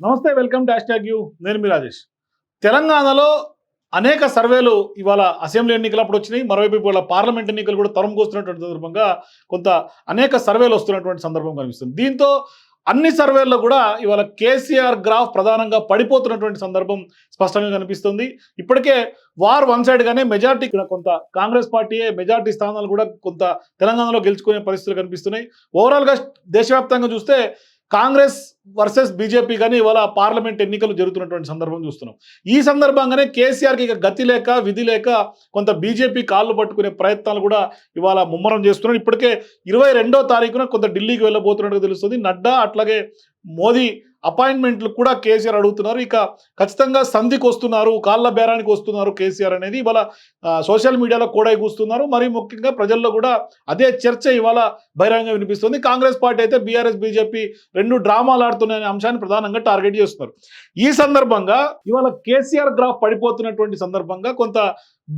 నమస్తే welcome dash tag you. నేను మీ రాజేష్. తెలంగాణలో అనేక సర్వేలు ఇవాళ అసెంబ్లీ ఎన్నికలు అప్పుడు వచ్చినాయి. మరోవైపు ఇవాళ పార్లమెంట్ ఎన్నికలు కూడా తరుముకొస్తున్నటువంటి సందర్భంగా కొంత అనేక సర్వేలు వస్తున్నటువంటి సందర్భం కనిపిస్తుంది. దీంతో అన్ని సర్వేల్లో కూడా ఇవాళ కేసీఆర్ గ్రాఫ్ ప్రధానంగా పడిపోతున్నటువంటి సందర్భం స్పష్టంగా కనిపిస్తుంది. ఇప్పటికే వార్ వన్ సైడ్గానే మెజార్టీ కొంత కాంగ్రెస్ పార్టీయే మెజార్టీ స్థానాలు కూడా కొంత తెలంగాణలో గెలుచుకునే పరిస్థితులు కనిపిస్తున్నాయి. ఓవరాల్గా దేశవ్యాప్తంగా చూస్తే కాంగ్రెస్ వర్సెస్ బీజేపీ కానీ ఇవాళ పార్లమెంట్ ఎన్నికలు జరుగుతున్నటువంటి సందర్భం చూస్తున్నాం. ఈ సందర్భంగానే కేసీఆర్కి ఇక గతి లేక విధి లేక కొంత బీజేపీ కాళ్ళు పట్టుకునే ప్రయత్నాలు కూడా ఇవాళ ముమ్మరం చేస్తున్నారు. ఇప్పటికే ఇరవై రెండో తారీఖున కొంత ఢిల్లీకి వెళ్ళబోతున్నట్టుగా తెలుస్తుంది. నడ్డా అట్లాగే మోదీ అపాయింట్మెంట్లు కూడా కేసీఆర్ అడుగుతున్నారు. ఇక ఖచ్చితంగా సంధికి వస్తున్నారు కాళ్ళ బేరానికి వస్తున్నారు కేసీఆర్ అనేది. ఇవాళ సోషల్ మీడియాలో కూడా కూస్తున్నారు. మరి ముఖ్యంగా ప్రజల్లో కూడా అదే చర్చ ఇవాళ బహిరంగ వినిపిస్తుంది. కాంగ్రెస్ పార్టీ అయితే బీఆర్ఎస్ బీజేపీ రెండు డ్రామాలు ఆడుతున్న అంశాన్ని ప్రధానంగా టార్గెట్ చేస్తున్నారు. ఈ సందర్భంగా ఇవాళ కేసీఆర్ గ్రాఫ్ పడిపోతున్నటువంటి సందర్భంగా కొంత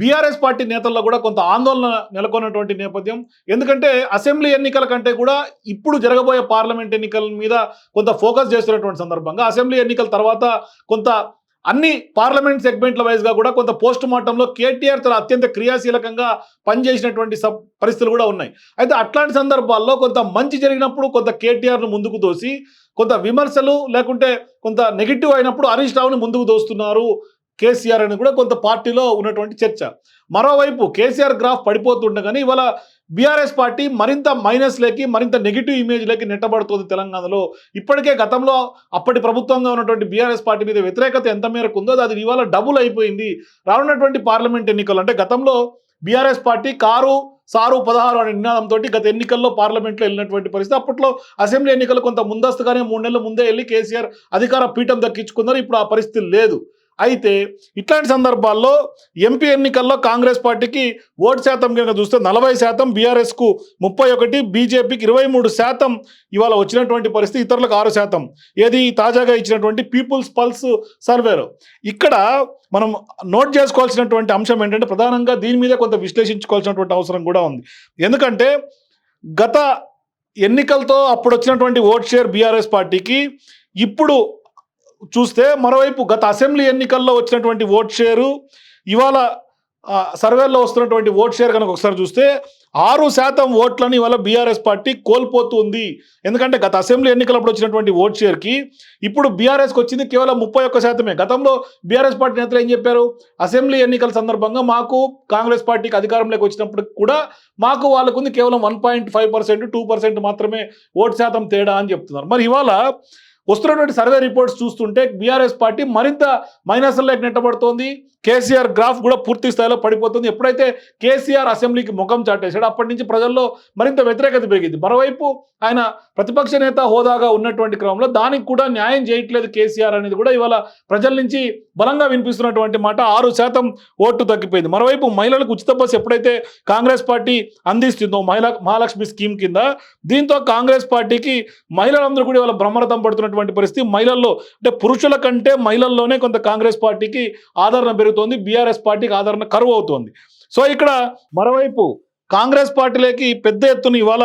బీఆర్ఎస్ పార్టీ నేతల్లో కూడా కొంత ఆందోళన నెలకొన్నటువంటి నేపథ్యం. ఎందుకంటే అసెంబ్లీ ఎన్నికల కంటే కూడా ఇప్పుడు జరగబోయే పార్లమెంట్ ఎన్నికల మీద కొంత ఫోకస్ చేస్తున్నటువంటి సందర్భంగా అసెంబ్లీ ఎన్నికల తర్వాత కొంత అన్ని పార్లమెంట్ సెగ్మెంట్ల వైజ్గా కూడా కొంత పోస్ట్ మార్టంలో కేటీఆర్ తన అత్యంత క్రియాశీలకంగా పనిచేసినటువంటి సబ్ పరిస్థితులు కూడా ఉన్నాయి. అయితే అట్లాంటి సందర్భాల్లో కొంత మంచి జరిగినప్పుడు కొంత కేటీఆర్ను ముందుకు తోసి కొంత విమర్శలు లేకుంటే కొంత నెగిటివ్ అయినప్పుడు హరీష్ రావుని ముందుకు దోస్తున్నారు కేసీఆర్ అని కూడా కొంత పార్టీలో ఉన్నటువంటి చర్చ. మరోవైపు కేసీఆర్ గ్రాఫ్ పడిపోతుండగానే ఇవాళ బీఆర్ఎస్ పార్టీ మరింత మైనస్లకి మరింత నెగిటివ్ ఇమేజ్లోకి నెట్టబడుతుంది తెలంగాణలో. ఇప్పటికే గతంలో అప్పటి ప్రభుత్వంగా ఉన్నటువంటి బీఆర్ఎస్ పార్టీ మీద వ్యతిరేకత ఎంత మేరకు ఉందో అది ఇవాళ డబుల్ అయిపోయింది. రానున్నటువంటి పార్లమెంట్ ఎన్నికలు అంటే గతంలో బీఆర్ఎస్ పార్టీ కారు సారు పదహారు అనే నినాదంతో గత ఎన్నికల్లో పార్లమెంట్లో వెళ్ళినటువంటి పరిస్థితి. అప్పట్లో అసెంబ్లీ ఎన్నికలు కొంత ముందస్తుగానే మూడు నెలల ముందే వెళ్ళి కేసీఆర్ అధికార పీఠం దక్కించుకున్నారు. ఇప్పుడు ఆ పరిస్థితి లేదు. అయితే ఇట్లాంటి సందర్భాల్లో ఎంపీ ఎన్నికల్లో కాంగ్రెస్ పార్టీకి ఓటు శాతం కనుక చూస్తే నలభై శాతం బీఆర్ఎస్కు ముప్పై ఒకటి బీజేపీకి ఇరవై మూడు శాతం ఇవాళ వచ్చినటువంటి పరిస్థితి ఇతరులకు ఆరు శాతం. ఏది? తాజాగా ఇచ్చినటువంటి పీపుల్స్ పల్స్ సర్వేలో ఇక్కడ మనం నోట్ చేసుకోవాల్సినటువంటి అంశం ఏంటంటే ప్రధానంగా దీని మీద కొంత విశ్లేషించుకోవాల్సినటువంటి అవసరం కూడా ఉంది. ఎందుకంటే గత ఎన్నికలతో అప్పుడు వచ్చినటువంటి ఓట్ షేర్ బీఆర్ఎస్ పార్టీకి ఇప్పుడు చూస్తే మరోవైపు గత అసెంబ్లీ ఎన్నికల్లో వచ్చినటువంటి ఓట్ షేరు ఇవాళ సర్వేల్లో వస్తున్నటువంటి ఓట్ షేర్ కనుక ఒకసారి చూస్తే ఆరు శాతం ఓట్లని ఇవాళ బీఆర్ఎస్ పార్టీ కోల్పోతుంది. ఎందుకంటే గత అసెంబ్లీ ఎన్నికలప్పుడు వచ్చినటువంటి ఓట్ షేర్కి ఇప్పుడు బీఆర్ఎస్కి వచ్చింది కేవలం ముప్పై ఒక్క శాతమే. గతంలో బీఆర్ఎస్ పార్టీ నేతలు ఏం చెప్పారు? అసెంబ్లీ ఎన్నికల సందర్భంగా మాకు కాంగ్రెస్ పార్టీకి అధికారంలోకి వచ్చినప్పుడు కూడా మాకు వాళ్ళకుంది కేవలం one point five percent two percent మాత్రమే ఓటు శాతం తేడా అని చెప్తున్నారు. మరి ఇవాళ వస్తున్నటువంటి సర్వే రిపోర్ట్స్ చూస్తుంటే బీఆర్ఎస్ పార్టీ మరింత మైనస్లోకి నెట్టబడుతోంది. కేసీఆర్ గ్రాఫ్ కూడా పూర్తి స్థాయిలో పడిపోతుంది. ఎప్పుడైతే కేసీఆర్ అసెంబ్లీకి ముఖం చాటేశాడు అప్పటి నుంచి ప్రజల్లో మరింత వ్యతిరేకత పెరిగింది. మరోవైపు ఆయన ప్రతిపక్ష నేత హోదాగా ఉన్నటువంటి క్రమంలో దానికి కూడా న్యాయం చేయట్లేదు కేసీఆర్ అనేది కూడా ఇవాళ ప్రజల నుంచి బలంగా వినిపిస్తున్నటువంటి మాట ఆరు శాతం ఓటు తగ్గిపోయింది. మరోవైపు మహిళలకు ఉచిత బస్సు ఎప్పుడైతే కాంగ్రెస్ పార్టీ అందిస్తుందో మహిళా మహాలక్ష్మి స్కీమ్ కింద దీంతో కాంగ్రెస్ పార్టీకి మహిళలందరూ కూడా ఇవాళ బ్రహ్మరథం ఉన్నటువంటి పరిస్థితి. మహిళల్లో అంటే పురుషుల కంటే మహిళల్లోనే కొంత కాంగ్రెస్ పార్టీకి ఆదరణ పెరుగుతోంది బీఆర్ఎస్ పార్టీకి ఆదరణ కరువు అవుతోంది సో ఇక్కడ మరోవైపు కాంగ్రెస్ పార్టీలోకి పెద్ద ఎత్తున ఇవాళ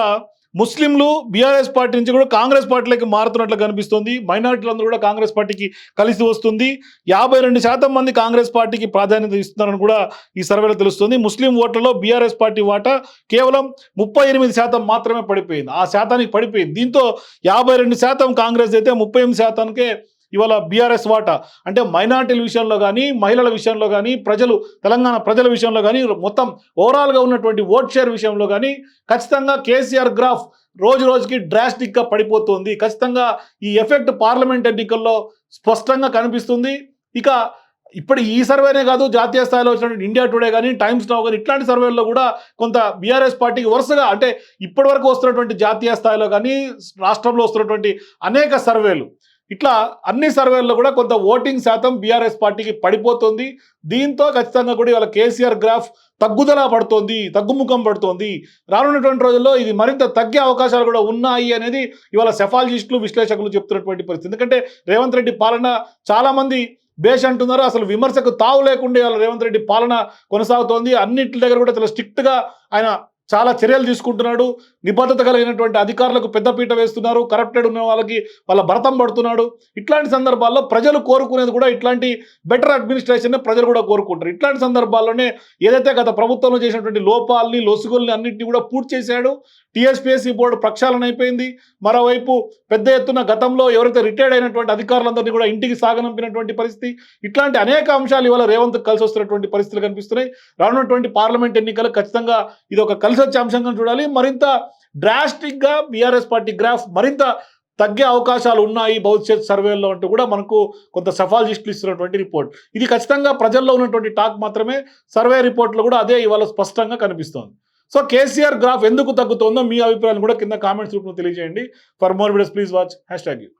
ముస్లింలు బీఆర్ఎస్ పార్టీ నుంచి కూడా కాంగ్రెస్ పార్టీలోకి మారుతున్నట్లు కనిపిస్తుంది. మైనార్టీలందరూ కూడా కాంగ్రెస్ పార్టీకి కలిసి వస్తుంది. యాభై రెండు శాతం మంది కాంగ్రెస్ పార్టీకి ప్రాధాన్యత ఇస్తున్నారని కూడా ఈ సర్వేలో తెలుస్తుంది. ముస్లిం ఓట్లలో బీఆర్ఎస్ పార్టీ వాటా కేవలం ముప్పై ఎనిమిది శాతం మాత్రమే పడిపోయింది. ఆ శాతానికి పడిపోయింది. దీంతో యాభై రెండు శాతం కాంగ్రెస్ అయితే ముప్పై ఎనిమిది శాతానికే ఇవాళ బీఆర్ఎస్ వాటా అంటే మైనార్టీల విషయంలో కానీ మహిళల విషయంలో కానీ ప్రజలు తెలంగాణ ప్రజల విషయంలో కానీ మొత్తం ఓవరాల్గా ఉన్నటువంటి ఓట్ షేర్ విషయంలో కానీ ఖచ్చితంగా కేసీఆర్ గ్రాఫ్ రోజు రోజుకి డ్రాస్టిక్గా పడిపోతుంది. ఖచ్చితంగా ఈ ఎఫెక్ట్ పార్లమెంట్ ఎన్నికల్లో స్పష్టంగా కనిపిస్తుంది. ఇక ఇప్పుడు ఈ సర్వేనే కాదు జాతీయ స్థాయిలో వచ్చినటువంటి ఇండియా టుడే కానీ టైమ్స్ నౌ కానీ ఇట్లాంటి సర్వేల్లో కూడా కొంత బీఆర్ఎస్ పార్టీకి వరుసగా అంటే ఇప్పటి వరకు వస్తున్నటువంటి జాతీయ స్థాయిలో కానీ రాష్ట్రంలో వస్తున్నటువంటి అనేక సర్వేలు ఇట్లా అన్ని సర్వేల్లో కూడా కొంత ఓటింగ్ శాతం బీఆర్ఎస్ పార్టీకి పడిపోతుంది. దీంతో ఖచ్చితంగా కూడా ఇవాళ కేసీఆర్ గ్రాఫ్ తగ్గుదల పడుతోంది తగ్గుముఖం పడుతోంది. రానున్నటువంటి రోజుల్లో ఇది మరింత తగ్గే అవకాశాలు కూడా ఉన్నాయి అనేది ఇవాళ సెఫాలజిస్టులు విశ్లేషకులు చెప్తున్నటువంటి పరిస్థితి. ఎందుకంటే రేవంత్ రెడ్డి పాలన చాలామంది బేష్ అంటున్నారు అసలు విమర్శకు తావు లేకుండా ఇవాళ రేవంత్ రెడ్డి పాలన కొనసాగుతోంది. అన్నింటి దగ్గర కూడా చాలా స్ట్రిక్ట్గా ఆయన చాలా చర్యలు తీసుకుంటున్నాడు. నిబద్ధత కలిగినటువంటి అధికారులకు పెద్దపీట వేస్తున్నారు. కరప్టెడ్ ఉన్న వాళ్ళకి వాళ్ళ భరతం పడుతున్నాడు. ఇట్లాంటి సందర్భాల్లో ప్రజలు కోరుకునేది కూడా ఇట్లాంటి బెటర్ అడ్మినిస్ట్రేషన్ ప్రజలు కూడా కోరుకుంటారు. ఇట్లాంటి సందర్భాల్లోనే ఏదైతే గత ప్రభుత్వంలో చేసినటువంటి లోపాలని లొసుగుల్ని అన్నింటినీ కూడా పూర్తి చేశాడు. టీఎస్పీఎస్సీ బోర్డు ప్రక్షాళన అయిపోయింది. మరోవైపు పెద్ద ఎత్తున గతంలో ఎవరైతే రిటైర్డ్ అయినటువంటి అధికారులందరినీ కూడా ఇంటికి సాగనంపినటువంటి పరిస్థితి ఇట్లాంటి అనేక అంశాలు ఇవాళ రేవంత్ కలిసి వస్తున్నటువంటి పరిస్థితులు కనిపిస్తున్నాయి. రానున్నటువంటి పార్లమెంట్ ఎన్నికలు ఖచ్చితంగా ఇది ఒక కలిసి వచ్చే అంశంగా చూడాలి. మరింత డ్రాస్టిక్గా బీఆర్ఎస్ పార్టీ గ్రాఫ్ మరింత తగ్గే అవకాశాలు ఉన్నాయి భవిష్యత్ సర్వేల్లో అంటూ కూడా మనకు కొంత సఫాలజిస్టులు ఇస్తున్నటువంటి రిపోర్ట్. ఇది ఖచ్చితంగా ప్రజల్లో ఉన్నటువంటి టాక్ మాత్రమే. సర్వే రిపోర్ట్లో కూడా అదే ఇవాళ స్పష్టంగా కనిపిస్తోంది. సో కేసీఆర్ గ్రాఫ్ ఎందుకు తగ్గుతోందో మీ అభిప్రాయాలు కూడా కింద కామెంట్స్ రూపంలో తెలియజేయండి. For more videos please watch hashtag you